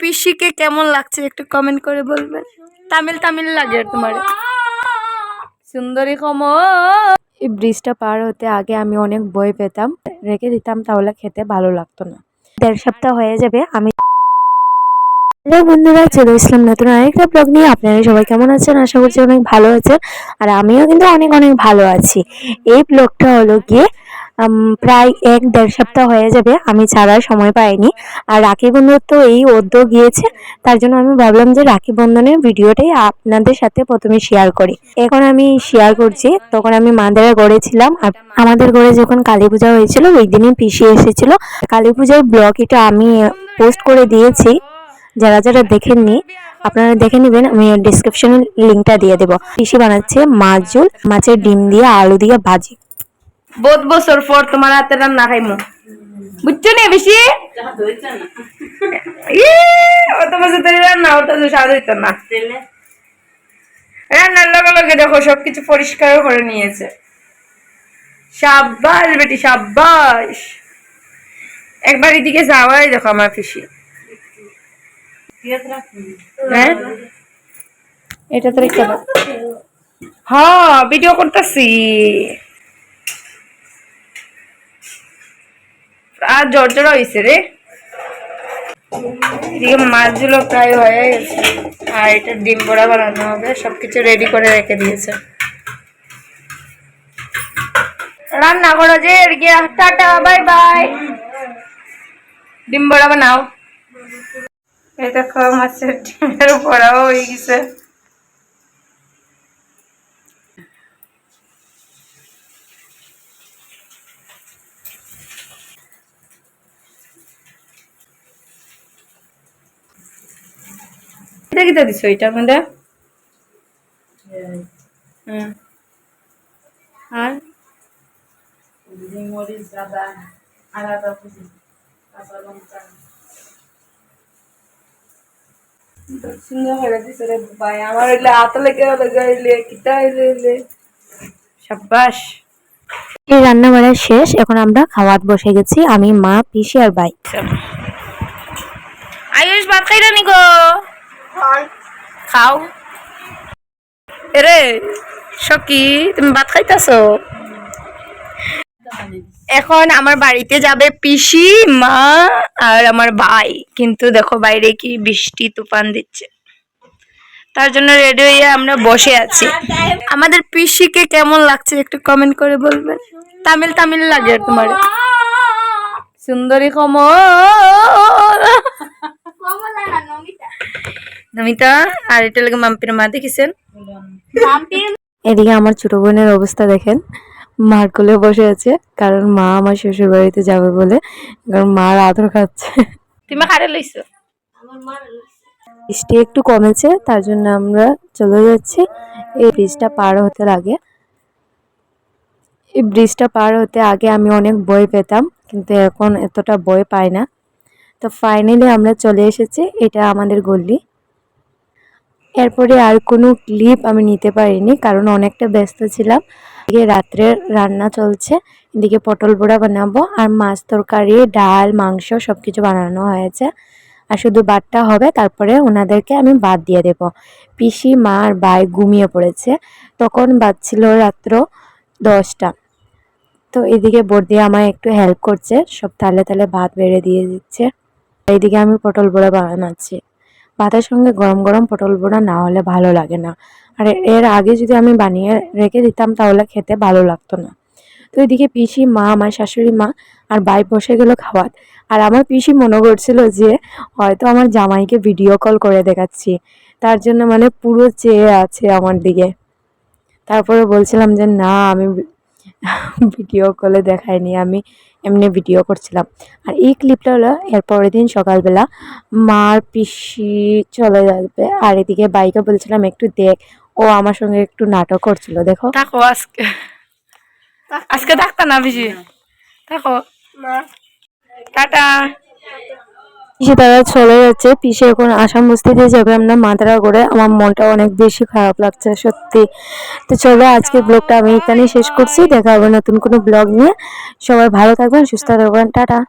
পিসিকে কেমন লাগছে একটু কমেন্ট করে বলবেন। তামিল তামিল লাগে তোমার। সুন্দরী কম এই ব্রিজটা পার হতে আগে আমি অনেক বই পেতাম। রেখে দিতাম, তাহলে খেতে ভালো লাগতো না। দেড় সপ্তাহ হয়ে যাবে, আমি হ্যালো বন্ধুরা, চলে এসলাম নতুন আরেকটা ব্লগ নিয়ে। আপনারা সবাই কেমন আছেন? আশা করছি অনেক ভালো আছেন। আর আমিও কিন্তু অনেক অনেক ভালো আছি। এই ব্লগটা হলো গিয়ে প্রায় এক দেড় সপ্তাহ হয়ে যাবে, আমি ছাড়ার সময় পাইনি। আর রাখি বন্ধুর তো এই অদ্য গিয়েছে, তার জন্য আমি ভাবলাম যে রাখি বন্ধনের ভিডিওটাই আপনাদের সাথে প্রথমে শেয়ার করি। এখন আমি শেয়ার করছি, তখন আমি মাদারের গড়ে ছিলাম, আর আমাদের ঘরে যখন কালী পূজা হয়েছিল, ওই দিনই পিসি এসেছিল। কালী পূজার ব্লগ এটা আমি পোস্ট করে দিয়েছি, যারা যারা দেখেননি, আপনারা দেখে নেবেন, আমি ডিসক্রিপশনে লিঙ্কটা দিয়ে দেবো। পিসি বানাচ্ছে মাছ ঝোল মাছের ডিম দিয়ে আলু দিয়ে ভাজি। বহুত বছর পর তোমার হাতে রান্না খাইমু। বুঝছ নি বেশি অত বছর ধরে রান্না ওটা তো স্বাদ হইতো না। রান্নার লগে লগে দেখো সবকিছু পরিষ্কার করে নিয়েছে। সাব্বাস বেটি সাব্বাস। একবার এদিকে যাওয়াই দেখো আমার পিসি। হ্যাঁ? এটা তো রেখে হ্যাঁ ভিডিও করতেছি। আর জর্জরা হয়েছে রে। এদিকে মাছগুলো প্রায় হয়ে গেছে। আর এটা ডিম বড়া বানানো হবে, সবকিছু রেডি করে রেখে দিয়েছে। রান্না করো যে এদিকে টাটা বাই বাই ডিম বড়া বানাও। এই দেখো, মাছের ডিমের বড়াও হয়ে গেছে। এটা কি তো দিছো এটার মধ্যে হুম আর? মরিচ আদা আলাদা বুঝি কাঁচা লঙ্কা। সুন্দর হয়ে দিছে রে ভাই আমার হইলে হাত লেগে লাগাইলে কিটা হইলে সাব্বাস। এই রান্না বাড়া শেষ এখন আমরা খাওয়াত বসে গেছি আমি মা পিসি আর ভাই। আয়ুষ ভাত খাই রানি গো? খাও। এরে সকি তুমি ভাত খাইতাছো? এখন আমার বাড়িতে যাবে পিসি, মা আর আমার ভাই। কিন্তু দেখো বাইরে কি বৃষ্টি তুফান দিচ্ছে। তার জন্য রেডি হয়ে আমরা বসে আছি। আমাদের পিসিকে কেমন লাগছে একটু কমেন্ট করে বলবেন? তামিল তামিল লাগে তোমার। সুন্দরী কম নমিতা আর এটা লাগে মাম্পির মা দেখেছেন? এদিকে আমার ছোট বোনের অবস্থা দেখেন। মার কোলে বসে আছে কারণ মা আমার শ্বশুর বাড়িতে যাবে বলে কারণ মার আদর খাচ্ছে। তুমি খারে লইছো? বৃষ্টি একটু কমেছে তার জন্য আমরা চলে যাচ্ছি। এই ব্রিজটা পার হতে লাগে। এই ব্রিজটা পার হতে আগে আমি অনেক বই পেতাম কিন্তু এখন এতটা বই পাই না। তো ফাইনালি আমরা চলে এসেছি এটা আমাদের গল্লি এরপরে আর কোনো ক্লিপ আমি নিতে পারিনি, কারণ অনেকটা ব্যস্ত ছিলাম। এদিকে রাত্রে রান্না চলছে, এদিকে পটল পোড়া বানাবো, আর মাছ তরকারি, ডাল, মাংস সব কিছু বানানো হয়েছে। আর শুধু ভাতটা হবে, তারপরে ওনাদেরকে আমি বাদ দিয়ে দেব। পিসি, মা আর ভাই ঘুমিয়ে পড়েছে, তখন বাজছিল রাত্র দশটা। তো এদিকে বর্দি আমায় একটু হেল্প করছে, সব তালে তালে ভাত বেড়ে দিয়ে দিচ্ছে এইদিকে আমি পটল পোড়া বানাচ্ছি। ভাতের সঙ্গে গরম গরম পটল পোড়া না হলে ভালো লাগে না। আর এর আগে যদি আমি বানিয়ে রেখে দিতাম তাহলে খেতে ভালো লাগতো না। তো এদিকে পিসি মা, আমার শাশুড়ি মা আর ভাই বসে গেল খাওয়ার আর আমার পিসি মনে করছিল যে, হয়তো আমার জামাইকে ভিডিও কল করে দেখাচ্ছি। তার জন্য মানে পুরো চেয়ে আছে আমার দিকে। তারপরে বলছিলাম যে, না, আমি ভিডিও কলে দেখাইনি। আমি এমনি ভিডিও করছিলাম। আর এই ক্লিপটা হলো এর পরের দিন সকালবেলা মার পিসি চলে যাবে। আর এদিকে বাইকে বলছিলাম একটু দেখ। ও আমার সঙ্গে একটু নাটক করছিল দেখো। দেখো আজকে। আজকে ডাক্তার না পিসি দেখো টাটা। পিসে তারা চলে যাচ্ছে। পিসে এখন আসাম বস্তিতে যাবে আমরা মাথারা করে আমার মনটা অনেক বেশি খারাপ লাগছে, সত্যি। তো চলো আজকের ব্লগটা আমি এখানেই শেষ করছি। দেখা হবে নতুন কোনো ব্লগ নিয়ে। সবাই ভালো থাকবেন, সুস্থ থাকবেন। টাটা।